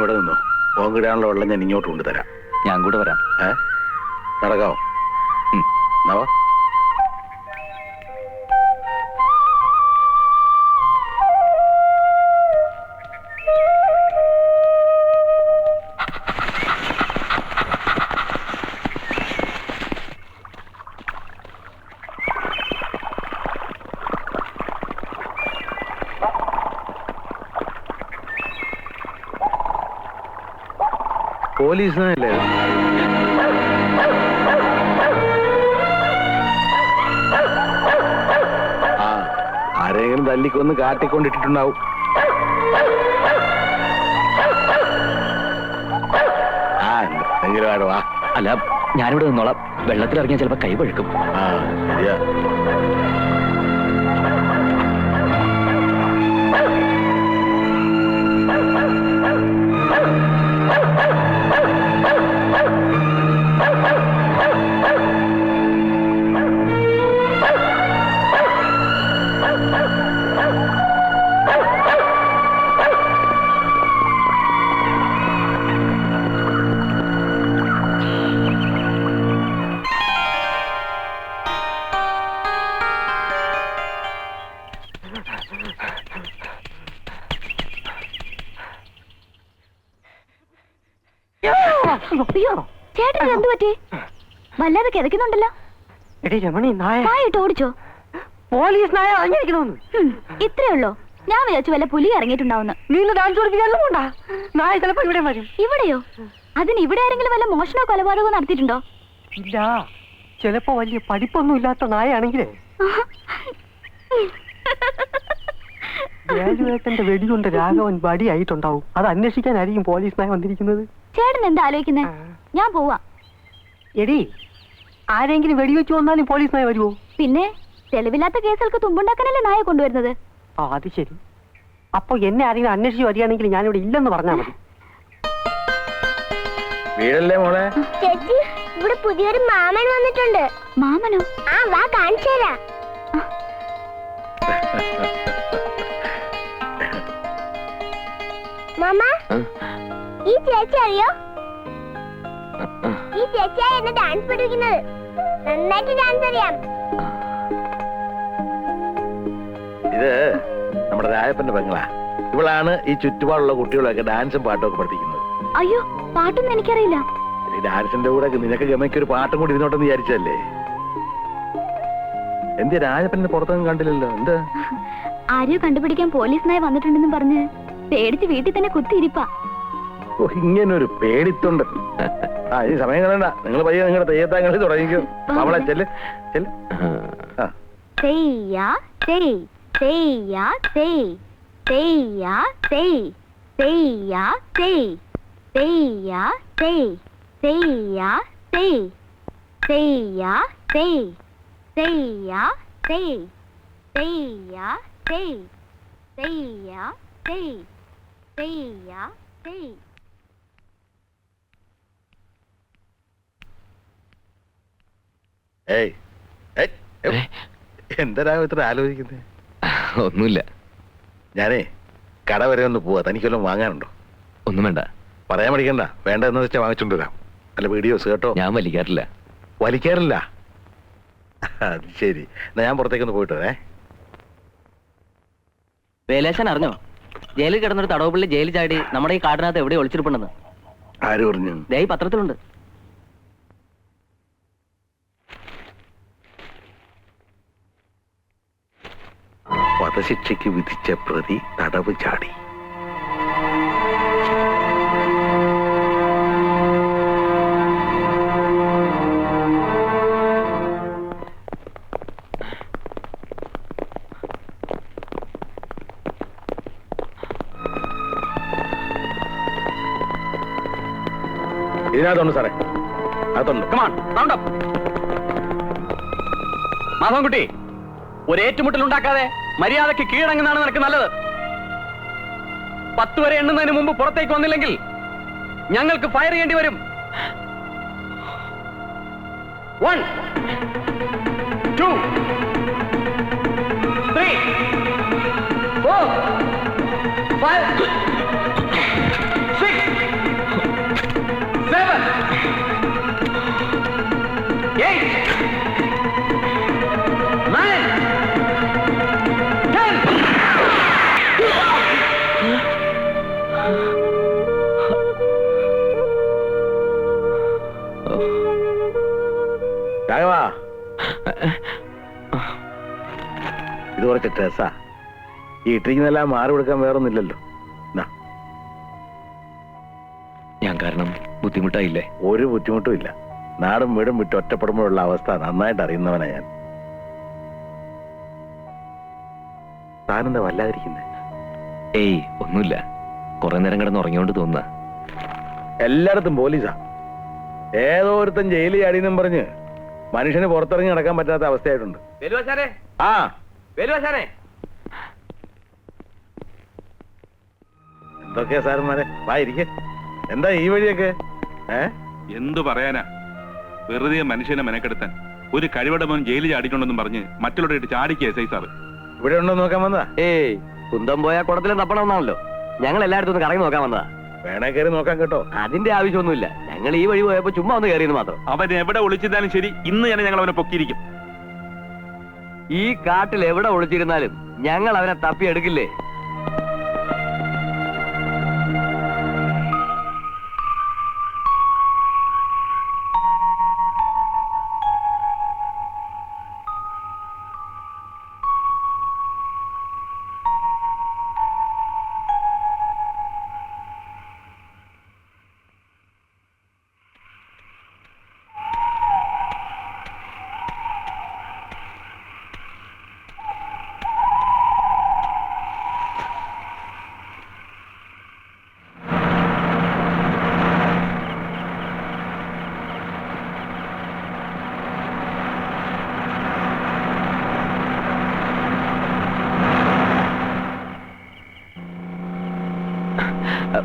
ഇവിടെ നിന്നു? പോങ്കിടാനുള്ള വെള്ളം ഞാൻ ഇങ്ങോട്ട് കൊണ്ടുതരാം. ഞാൻ കൂടെ വരാം. ഏ? നടക്കാവോ. പോലീസിനല്ലേ ആ ആരെങ്കിലും തല്ലിക്കൊന്ന് കാട്ടിക്കൊണ്ടിട്ടിട്ടുണ്ടാവും. ആ എന്തെങ്കിലും ആടോ വാ. അല്ല ഞാനിവിടെ നിന്നോളാം. വെള്ളത്തിലിറങ്ങിയാൽ ചിലപ്പോൾ കൈ പഴുക്കും. ആ ശരിയാ. അയ്യോ. ചേട്ടൻ എന്ത് പറ്റി? വല്ലാതെ കിതക്കുന്നുണ്ടല്ലോ എടി രമണി നായ. ഓടിച്ചോ. പോലീസ് നായ ഇറങ്ങിയിരിക്കണമെന്ന് ഹും, ഇത്രേ ഉള്ളോ. ഞാൻ വിചാരിച്ചു വല്ല പുലി ഇറങ്ങിയിട്ടുണ്ടാവുന്നു നീന്ന് ഡാൻസ് പഠിപ്പിക്കാനും കൊണ്ടാ നായ ചിലപ്പോ ഇവിടെ വരും. ഇവിടെയോ? അതിന് ഇവിടെ ആരെങ്കിലും വല്ല മോഷണോ കൊലപാതകമോ നടത്തിയിട്ടുണ്ടോ? ഇല്ല. ചിലപ്പോ വലിയ പഠിപ്പൊന്നും ഇല്ലാത്ത നായാണെങ്കിലേ വെടി വെടികൊണ്ട് രാഘവൻ വടിയായിട്ടുണ്ടാവും അത് അന്വേഷിക്കാനായിരിക്കും പോലീസ് നായ വന്നിരിക്കുന്നത്. ചേട്ടൻ എന്താ ആലോചിക്കുന്നേ? ഞാൻ പോവാ. എടി ആരെങ്കിലും വെടിവെച്ചു വന്നാലും പോലീസ് നായ വരുമോ പിന്നെ തെളിവില്ലാത്ത കേസുകൾക്ക് തുമ്പുണ്ടാക്കാനല്ലേ നായ കൊണ്ടുവരുന്നത്? ആ അത് ശരി. അപ്പൊ എന്നെ ആരെങ്കിലും അന്വേഷിച്ച് വരികയാണെങ്കിൽ ഞാനിവിടെ ഇല്ലെന്ന് പറഞ്ഞാൽ മതി. വീടല്ലേ മോളെ? ചേച്ചി ഇവിടെ പുതിയൊരു മാമൻ വന്നിട്ടുണ്ട്. മാമനോ? ആ വാ കാണിച്ചു തരാം. മാമ? ഈ ചേച്ചി അറിയോ? ഈ ചേച്ചിയാ എന്നെ ഡാൻസ് പഠിപ്പിക്കുന്നത്. നന്നായിട്ട് ഡാൻസ് അറിയാം. ഇത് നമ്മുടെ രായപ്പന്റെ പെങ്ങളാ. ഇവളാണ് ഈ ചുറ്റുപാടുള്ള കുട്ടികളൊക്കെ ഡാൻസും പാട്ടും ഒക്കെ പഠിപ്പിക്കുന്നത്. അയ്യോ പാട്ടൊന്നും എനിക്കറിയില്ല. ഈ ഡാൻസിന്റെ കൂടെ നിനക്ക് ഗമയ്ക്ക് ഒരു പാട്ടും കൂടി ഇരുന്നോട്ടെന്ന് വിചാരിച്ചല്ലേ എന്ത് രാജപ്പനെ പുറത്തൊന്നും കണ്ടില്ലല്ലോ? എന്ത്? ആരെയോ കണ്ടുപിടിക്കാൻ പോലീസിനായി നായ വന്നിട്ടുണ്ടെന്ന് പറഞ്ഞ് പേടിച്ച് വീട്ടിൽ തന്നെ കുത്തിയിരിപ്പാ. ഇങ്ങനൊരു പേടിത്തൊണ്ട് ആ ഇനി സമയം കളണ്ട നിങ്ങൾ പയ്യെ നിങ്ങളുടെ തെയ്യത്താങ്കളി തുടങ്ങിക്കും അവളെ ചെല്ല് ചെല്ല് ആ തെയ്യ തെയ് തെയ്യ തെയ് തെയ്യ തെയ് തെയ്യ തെയ് തെയ്യ തെയ് തെയ്യ തെയ് തെയ്യ തെയ് തെയ്യ തെയ് തെയ്യ തെയ് തെയ്യ തെയ് തെയ്യ തെയ് ഏയ്. എന്തരാ ഇത്ര ആലോചിക്കുന്നത് ഒന്നുമില്ല. ഞാനേ കട വരെ ഒന്ന് പോവാ. തനിക്കൊല്ലം വാങ്ങാനുണ്ടോ? ഒന്നും വേണ്ട. പറയാൻ പഠിക്കണ്ട വേണ്ട എന്ന് വെച്ചാൽ വാങ്ങിച്ചോണ്ട് വരാം. അല്ല വീഡിയോസ് കേട്ടോ? ഞാൻ വലിക്കാറില്ല. വലിക്കാറില്ല? അത് ശരി. എന്നാ ഞാൻ പുറത്തേക്കൊന്ന് പോയിട്ട് വരേ വേലേശൻ അറിഞ്ഞോ? ജയിലിൽ കിടന്നൊരു തടവുപള്ളി ജയിലിൽ ചാടി നമ്മുടെ ഈ കാടിനകത്ത് എവിടെ ഒളിച്ചിരിപ്പുണ്ടെന്ന്. ആര് പറഞ്ഞു? ദേ ഈ പത്രത്തിലുണ്ട്. വധശിക്ഷയ്ക്ക് വിധിച്ച പ്രതി തടവ് ചാടി. ഇതിനകത്തുണ്ട് സാറേ. അകത്തുണ്ട്. റൗണ്ട് അപ്പ് മാധവൻകുട്ടി ഒരു ഏറ്റുമുട്ടൽ ഉണ്ടാക്കാതെ മര്യാദയ്ക്ക് കീഴടങ്ങുന്നതാണ് നിനക്ക് നല്ലത്. പത്ത് വരെ എണ്ണുന്നതിന് മുമ്പ് പുറത്തേക്ക് വന്നില്ലെങ്കിൽ ഞങ്ങൾക്ക് ഫയർ ചെയ്യേണ്ടി വരും. വൺ ടു ത്രീ ഫോർ കുറച്ച് ഡ്രസ്സാ ഈ ഇട്ടിരിക്കുന്നെല്ലാം മാറി കൊടുക്കാൻ വേറൊന്നുമില്ലല്ലോ. ഞാൻ കാരണം ബുദ്ധിമുട്ടായില്ലേ? ഒരു ബുദ്ധിമുട്ടും ഇല്ല. നാടും വീടും വിട്ട് ഒറ്റപ്പെടുമ്പോഴുള്ള അവസ്ഥ നന്നായിട്ട് അറിയുന്നവനാ ഞാൻ. താനെന്താ വല്ലാതിരിക്കുന്നേ? ഏയ് ഒന്നുമില്ല. കുറെ നേരം കിടന്ന് ഉറങ്ങിയോണ്ട് തോന്നുന്ന. എല്ലായിടത്തും പോലീസാ. ഏതോ ഒരുത്തൻ ജയിലിൽ ചാടിയെന്നും പറഞ്ഞ് മനുഷ്യന് പുറത്തിറങ്ങി നടക്കാൻ പറ്റാത്ത അവസ്ഥയായിട്ടുണ്ട്. വേലുവാശാനെ ആ സാറേ. എന്തൊക്കെയാ സാറന്മാരെ? വാ ഇരിക്കെ. എന്താ ഈ വഴിയൊക്കെ? ഏ? എന്തു പറയാനാ? വെറുതെ മനുഷ്യനെ മെനക്കെടുത്താൻ. ഒരു കഴിവടമോൻ ജയിലിൽ ചാടിക്കൊണ്ടെന്നും പറഞ്ഞ് മറ്റുള്ളവരുടെ ചാടിക്ക് എസ് ഐ സാറ്. ഇവിടെ ഉണ്ടോ നോക്കാൻ വന്നതാ? ഏയ് കുന്തം പോയാ കുടത്തിലെ തപ്പണമെന്നാണല്ലോ ഞങ്ങൾ എല്ലായിടത്തും ഒന്ന് കറങ്ങി നോക്കാൻ വന്നതാ. വേണേ കയറി നോക്കാൻ കേട്ടോ. അതിന്റെ ആവശ്യമൊന്നുമില്ല. ഞങ്ങൾ ഈ വഴി പോയപ്പോ ചുമ്മാ ഒന്ന് കയറിയെന്ന് മാത്രം. അവൻ എവിടെ ഒളിച്ചിരുന്നാലും ശരി ഇന്ന് തന്നെ ഞങ്ങൾ അവനെ പൊക്കിയിരിക്കും. ഈ കാട്ടിൽ എവിടെ ഒളിച്ചിരുന്നാലും ഞങ്ങൾ അവനെ തപ്പിയെടുക്കില്ലേ? Uh,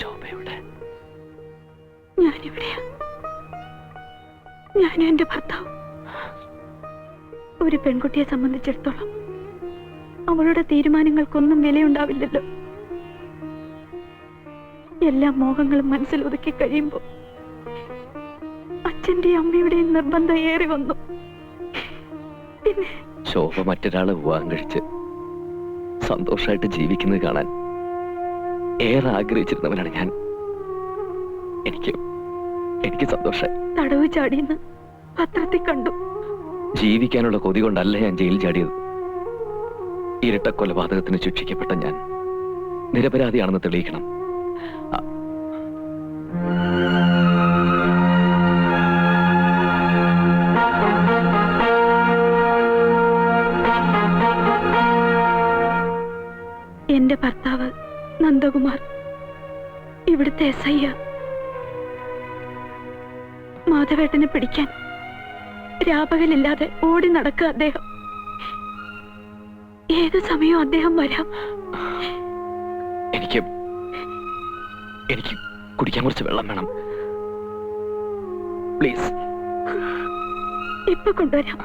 ശോഭയുടെ ഒരു പെൺകുട്ടിയെ സംബന്ധിച്ചിടത്തോളം അവളുടെ തീരുമാനങ്ങൾക്കൊന്നും വിലയുണ്ടാവില്ലല്ലോ. എല്ലാ മോഹങ്ങളും മനസ്സിൽ ഒതുക്കി കഴിയുമ്പോൾ അച്ഛന്റെയും അമ്മയുടെയും നിർബന്ധം ഏറി വന്നു. പിന്നെ ശോഭ മറ്റൊരാളെ വിവാഹം കഴിച്ച് സന്തോഷമായിട്ട് ജീവിക്കുന്നത് കാണാൻ ഏറെ ആഗ്രഹിച്ചിരുന്നവനാണ് ഞാൻ. എനിക്ക് എനിക്ക് സന്തോഷം തടവ് ചാടിയെന്ന് പത്രത്തിൽ കണ്ടു. ജീവിക്കാനുള്ള കൊതി കൊണ്ടല്ല ഞാൻ ജയിലിൽ ചാടിയത്. ഇരട്ട കൊലപാതകത്തിന് ശിക്ഷിക്കപ്പെട്ട ഞാൻ നിരപരാധിയാണെന്ന് തെളിയിക്കണം. എന്റെ ഭർത്താവ് നന്ദകുമാർ. ഇവിടുത്തെ എസ് ഐ മാധവേട്ടനെ പിടിക്കാൻ രാപകലില്ലാതെ ഓടി നടക്കുക അദ്ദേഹം. ഏത് സമയവും അദ്ദേഹം വരാം? എനിക്ക് എനിക്ക് കുടിക്കാൻ കുറച്ച് വെള്ളം വേണം. പ്ലീസ്. ഇപ്പൊ കൊണ്ടുവരാം.